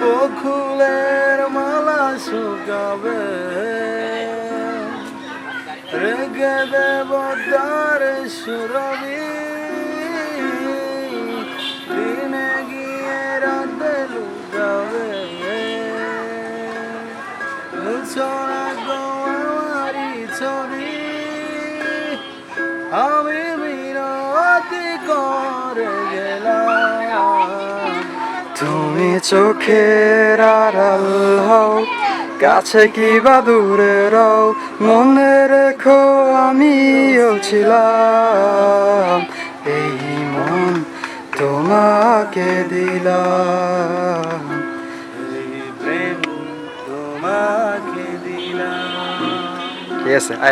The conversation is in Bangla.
বকুলের মালা শুকাবে। রেগে দেব তার সুরবি দিনে গিয়ে রাতে লুকাবে। ছবি। আমি তুমি চোখের আড়াল হও কাছে কি বা দূরে রও মনে রেখো আমিও ছিলাম। এই মন তোমাকে দিলাম। প্রেম তোমাকে দিলাম। ঠিক আছে